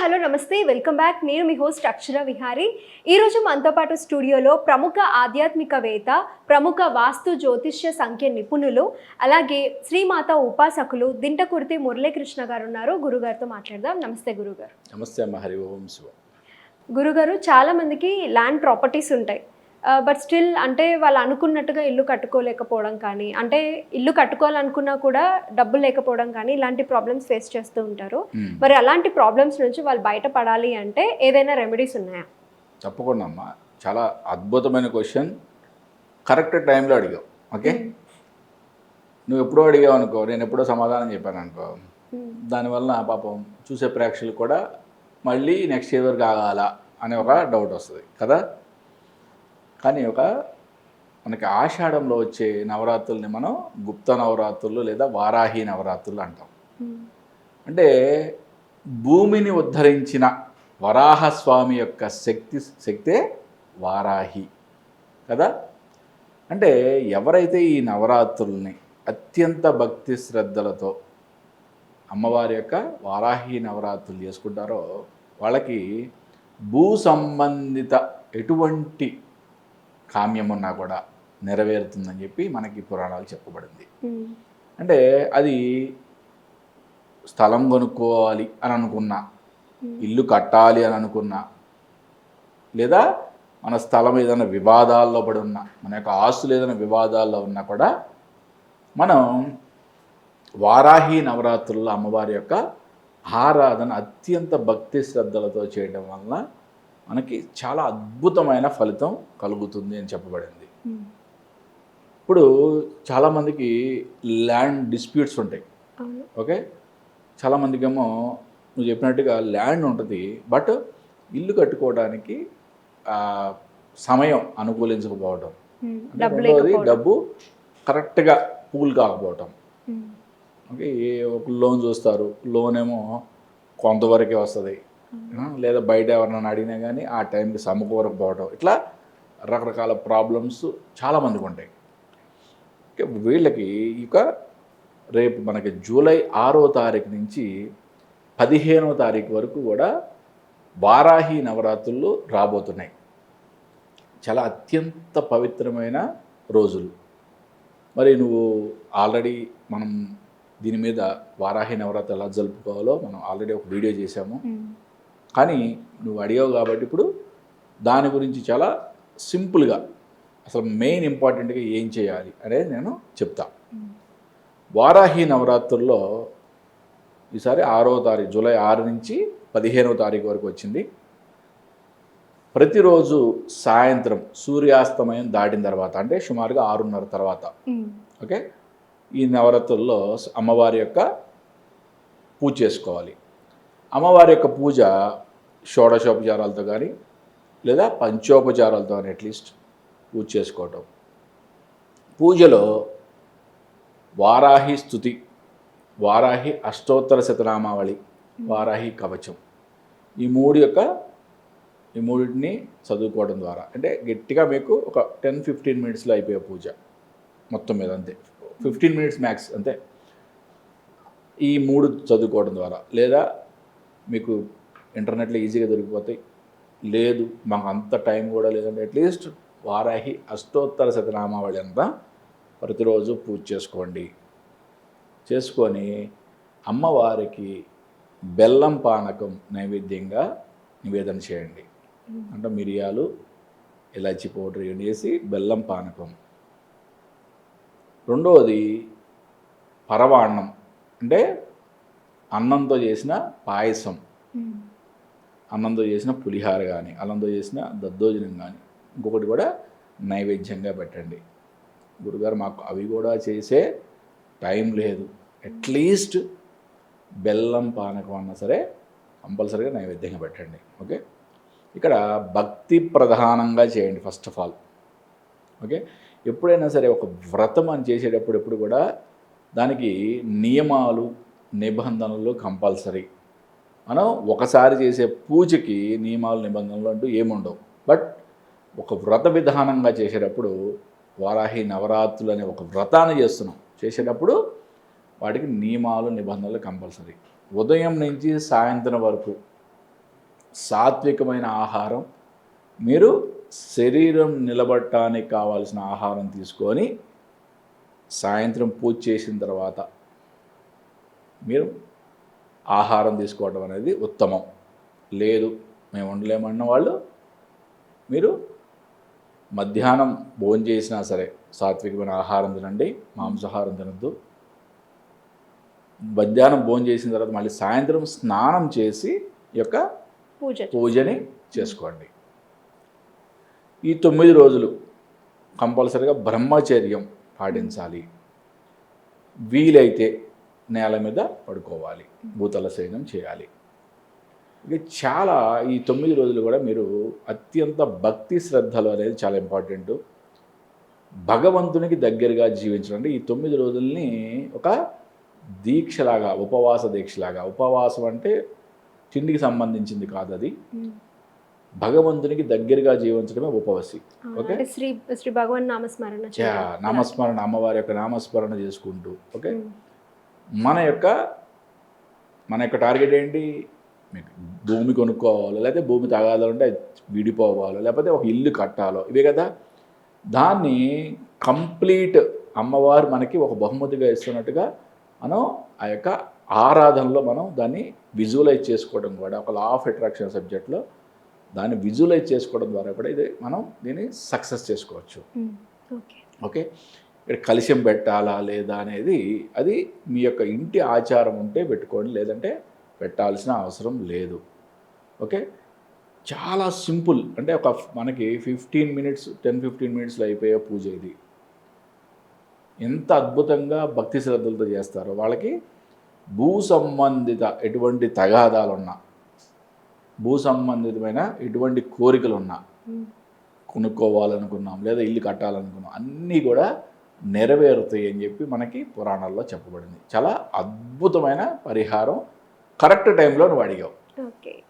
Hello నమస్తే. Welcome back. నేను మీ హోస్ట్ అక్షర విహారి. ఈరోజు మనతో పాటు స్టూడియోలో ప్రముఖ ఆధ్యాత్మికవేత్త ప్రముఖ వాస్తు జ్యోతిష్య సంఖ్య నిపుణులు అలాగే శ్రీమాత ఉపాసకులు దింటకుర్తి మురళీకృష్ణ గారు ఉన్నారు. గురుగారితో మాట్లాడదాం. నమస్తే గురుగారు. నమస్తే అమ్మ. హరి ఓం శివ. గురుగారు చాలా మందికి ల్యాండ్ ప్రాపర్టీస్ ఉంటాయి. బట్ స్టిల్ అంటే వాళ్ళు అనుకున్నట్టుగా ఇల్లు కట్టుకోలేకపోవడం కానీ అంటే ఇల్లు కట్టుకోవాలనుకున్నా కూడా డబ్బులు లేకపోవడం కానీ ఇలాంటి ప్రాబ్లమ్స్ ఫేస్ చేస్తూ ఉంటారు. మరి అలాంటి ప్రాబ్లమ్స్ నుంచి వాళ్ళు బయటపడాలి అంటే ఏదైనా రెమెడీస్ ఉన్నాయా? తప్పకుండా అమ్మ. చాలా అద్భుతమైన క్వశ్చన్ కరెక్ట్ టైంలో అడిగావు. ఓకే నువ్వు ఎప్పుడో అడిగావు అనుకో నేను ఎప్పుడో సమాధానం చెప్పాను అనుకో. దానివల్ల పాపం చూసే ప్రేక్షకులు కూడా మళ్ళీ నెక్స్ట్ ఇయర్ వరకు ఆగాల అనే ఒక డౌట్ వస్తుంది కదా? కానీ ఒక మనకి ఆషాఢంలో వచ్చే నవరాత్రుల్ని మనం గుప్త నవరాత్రులు లేదా వారాహి నవరాత్రులు అంటాం. అంటే భూమిని ఉద్ధరించిన వరాహస్వామి యొక్క శక్తి శక్తే వారాహి కదా? అంటే ఎవరైతే ఈ నవరాత్రుల్ని అత్యంత భక్తి శ్రద్ధలతో అమ్మవారి యొక్క వారాహి నవరాత్రులు చేసుకుంటారో వాళ్ళకి భూ సంబంధిత ఎటువంటి కామ్యం ఉన్నా కూడా నెరవేరుతుందని చెప్పి మనకి పురాణాలు చెప్పబడింది. అంటే అది స్థలం కొనుక్కోవాలి అని అనుకున్నా ఇల్లు కట్టాలి అని అనుకున్నా లేదా మన స్థలం ఏదైనా వివాదాల్లో పడి ఉన్నా మన యొక్క ఆస్తులు ఏదైనా వివాదాల్లో ఉన్నా కూడా మనం వారాహి నవరాత్రుల్లో అమ్మవారి యొక్క ఆరాధన అత్యంత భక్తి శ్రద్ధలతో చేయడం వలన మనకి చాలా అద్భుతమైన ఫలితం కలుగుతుంది అని చెప్పబడింది. మ్మ్. ఇప్పుడు చాలామందికి ల్యాండ్ డిస్ప్యూట్స్ ఉంటాయి. ఓకే? చాలామందికి ఏమో నువ్వు చెప్పినట్టుగా ల్యాండ్ ఉంటుంది బట్ ఇల్లు కట్టుకోవడానికి సమయం అనుకూలించకపోవడం. అంటే డబ్బు రెండవది లేకపోవడం డబ్బు కరెక్ట్గా పూల్ కాకపోవటం. మ్మ్. ఓకే? ఏ ఒక లోన్ చూస్తారు లోన్ ఏమో కొంతవరకే వస్తుంది. లేదా బయట ఎవరినైనా అడిగినా కానీ ఆ టైంకి సమకూరకపోవడం ఇట్లా రకరకాల ప్రాబ్లమ్స్ చాలామందికి ఉంటాయి. వీళ్ళకి ఇక రేపు మనకి జూలై ఆరో తారీఖు నుంచి పదిహేనో తారీఖు వరకు కూడా వారాహి నవరాత్రులు రాబోతున్నాయి. చాలా అత్యంత పవిత్రమైన రోజులు. మరి నువ్వు ఆల్రెడీ మనం దీని మీద వారాహి నవరాత్రి ఎలా జరుపుకోవాలో మనం ఆల్రెడీ ఒక వీడియో చేశాము. కానీ నువ్వు అడిగావు కాబట్టి ఇప్పుడు దాని గురించి చాలా సింపుల్గా అసలు మెయిన్ ఇంపార్టెంట్గా ఏం చేయాలి అనేది నేను చెప్తా. వారాహి నవరాత్రుల్లో ఈసారి ఆరో తారీఖు జూలై ఆరు నుంచి పదిహేనవ తారీఖు వరకు వచ్చింది ప్రతిరోజు సాయంత్రం సూర్యాస్తమయం దాటిన తర్వాత అంటే సుమారుగా ఆరున్నర తర్వాత. ఓకే ఈ నవరాత్రుల్లో అమ్మవారి యొక్క పూజ చేసుకోవాలి అమ్మవారి యొక్క పూజ షోడశోపచారాలతో కానీ లేదా పంచోపచారాలతో కానీ అట్లీస్ట్ పూజ చేసుకోవటం. పూజలో వారాహి స్థుతి వారాహి అష్టోత్తర శతనామావళి వారాహి కవచం ఈ మూడు యొక్క ఈ మూడింటిని చదువుకోవడం ద్వారా. అంటే గట్టిగా మీకు ఒక టెన్ ఫిఫ్టీన్ మినిట్స్లో అయిపోయే పూజ మొత్తం మీద అంతే. ఫిఫ్టీన్ మినిట్స్ మ్యాక్స్ అంతే. ఈ మూడు చదువుకోవడం ద్వారా. లేదా మీకు ఇంటర్నెట్లో ఈజీగా దొరికిపోతాయి. లేదు మాకు అంత టైం కూడా లేదంటే అట్లీస్ట్ వారాహి అష్టోత్తర శతనామావళి అంతా ప్రతిరోజు పూజ చేసుకోండి. చేసుకొని అమ్మవారికి బెల్లం పానకం నైవేద్యంగా నివేదన చేయండి. అంటే మిరియాలు ఇలాచి పౌడర్ ఇవన్నీ వేసి బెల్లం పానకం. రెండవది పరవాన్నం. అంటే అన్నంతో చేసిన పాయసం. అన్నంతో చేసిన పులిహార కానీ అన్నంతో చేసిన దద్దోజనం కానీ ఇంకొకటి కూడా నైవేద్యంగా పెట్టండి. గురుగారు మాకు అవి కూడా చేసే టైం లేదు. అట్లీస్ట్ బెల్లం పానకం అన్నా సరే కంపల్సరీగా నైవేద్యంగా పెట్టండి. ఓకే? ఇక్కడ భక్తి ప్రధానంగా చేయండి ఫస్ట్ ఆఫ్ ఆల్. ఓకే? ఎప్పుడైనా సరే ఒక వ్రతం అని చేసేటప్పుడు ఎప్పుడు కూడా దానికి నియమాలు నిబంధనలు కంపల్సరీ. మనం ఒకసారి చేసే పూజకి నియమాలు నిబంధనలు అంటూ ఏముండవు. బట్ ఒక వ్రత విధానంగా చేసేటప్పుడు వారాహి నవరాత్రులు అనే ఒక వ్రతాన్ని చేస్తున్నాం. చేసేటప్పుడు వాటికి నియమాలు నిబంధనలు కంపల్సరీ. ఉదయం నుంచి సాయంత్రం వరకు సాత్వికమైన ఆహారం మీరు శరీరం నిలబడటానికి కావాల్సిన ఆహారం తీసుకొని సాయంత్రం పూజ చేసిన తర్వాత మీరు ఆహారం తీసుకోవడం అనేది ఉత్తమం. లేదు మేము ఉండలేమన్న వాళ్ళు మీరు మధ్యాహ్నం భోజనం చేసినా సరే సాత్వికమైన ఆహారం తినండి మాంసాహారం తినద్దు. మధ్యాహ్నం భోజనం చేసిన తర్వాత మళ్ళీ సాయంత్రం స్నానం చేసి యొక్క పూజ పూజని చేసుకోండి. ఈ తొమ్మిది రోజులు కంపల్సరిగా బ్రహ్మచర్యం పాటించాలి. వీలైతే నేల మీద పడుకోవాలి. భూతల శయనం చేయాలి. ఇది చాలా ఈ తొమ్మిది రోజులు కూడా మీరు అత్యంత భక్తి శ్రద్ధలు అనేది చాలా ఇంపార్టెంట్. భగవంతునికి దగ్గరగా జీవించడం అంటే ఈ తొమ్మిది రోజుల్ని ఒక దీక్షలాగా ఉపవాస దీక్షలాగా. ఉపవాసం అంటే తిండికి సంబంధించింది కాదు అది. భగవంతునికి దగ్గరగా జీవించడమే ఉపవసి. ఓకే. శ్రీ శ్రీ భగవాన్ నామస్మరణ. నామస్మరణ అమ్మవారి యొక్క నామస్మరణ చేసుకుంటూ. ఓకే. మన యొక్క మన యొక్క టార్గెట్ ఏంటి? మీకు భూమి కొనుక్కోవాలో లేకపోతే భూమి తగాదాలంటే విడిపోవాలో లేకపోతే ఒక ఇల్లు కట్టాలో. ఇవే కదా? దాన్ని కంప్లీట్ అమ్మవారు మనకి ఒక బహుమతిగా ఇస్తున్నట్టుగా మనం ఆ యొక్క ఆరాధనలో మనం దాన్ని విజువలైజ్ చేసుకోవడం కూడా ఒక లా ఆఫ్ అట్రాక్షన్ సబ్జెక్ట్లో దాన్ని విజువలైజ్ చేసుకోవడం ద్వారా కూడా ఇది మనం దీన్ని సక్సెస్ చేసుకోవచ్చు. ఓకే ఓకే ఇక్కడ కలుషం పెట్టాలా లేదా అనేది అది మీ యొక్క ఇంటి ఆచారం ఉంటే పెట్టుకోండి లేదంటే పెట్టాల్సిన అవసరం లేదు. ఓకే? చాలా సింపుల్. అంటే ఒక మనకి ఫిఫ్టీన్ మినిట్స్ టెన్ ఫిఫ్టీన్ మినిట్స్లో అయిపోయే పూజ ఇది. ఎంత అద్భుతంగా భక్తి శ్రద్ధలతో చేస్తారో. వాళ్ళకి భూ సంబంధిత ఎటువంటి తగాదాలున్నా భూ సంబంధితమైన ఎటువంటి కోరికలు ఉన్నా. కొనుక్కోవాలనుకున్నాం లేదా ఇల్లు కట్టాలనుకున్నాం అన్నీ కూడా నెరవేరుతాయి అని చెప్పి మనకి పురాణాల్లో చెప్పబడింది. చాలా అద్భుతమైన పరిహారం కరెక్ట్ టైంలో నువ్వు అడిగావు. ఓకే.